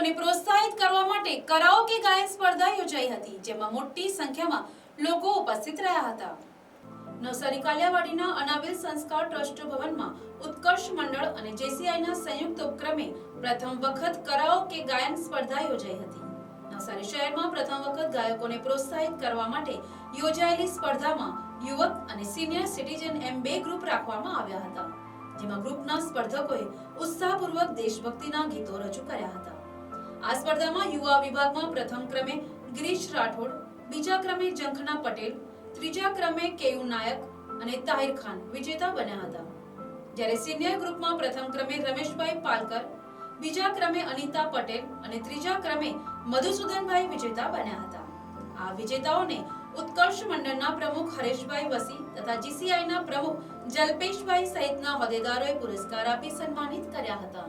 ગાયકોને પ્રોત્સાહિત કરવા માટે કરાઓકે ગાયન સ્પર્ધા યોજાઈ હતી, જેમાં મોટી સંખ્યામાં લોકો ઉપસ્થિત રહ્યા હતા. નવસારી કાલિયાવાડીના અનાવિલ સંસ્કાર ટ્રસ્ટ ભવનમાં ઉત્કર્ષ મંડળ અને જેસીઆઈના સંયુક્ત ઉપક્રમે પ્રથમ વખત કરાઓકે ગાયન સ્પર્ધા યોજાઈ હતી. નવસારી શહેરમાં પ્રથમ વખત ગાયકોને પ્રોત્સાહિત કરવા માટે યોજાયેલી સ્પર્ધામાં યુવક અને સિનિયર સિટીઝન એમ બે ગ્રુપ રાખવામાં આવ્યા હતા, જેમાં ગ્રુપના સ્પર્ધકોએ ઉત્સાહપૂર્વક દેશભક્તિના ગીતો રજૂ કર્યા હતા. આ સ્પર્ધામાં યુવા વિભાગમાં પ્રથમ ક્રમે ગિરીશ રાઠોડ, બીજા ક્રમે જંખના પટેલ, ત્રીજા ક્રમે કેયુ નાયક અને તાહિર ખાન વિજેતા બન્યા હતા. જ્યારે સિનિયર ગ્રુપમાં પ્રથમ ક્રમે રમેશભાઈ પાલકર, બીજા ક્રમે અનિતા પટેલ અને ત્રીજા ક્રમે મધુસૂદનભાઈ વિજેતા બન્યા હતા. આ વિજેતાઓને ઉત્કર્ષ મંડળના પ્રમુખ હરેશભાઈ વસી તથા જીસીઆઈના પ્રમુખ જલ્પેશભાઈ સહિતના હોદ્દેદારોએ પુરસ્કાર આપી સન્માનિત કર્યા હતા.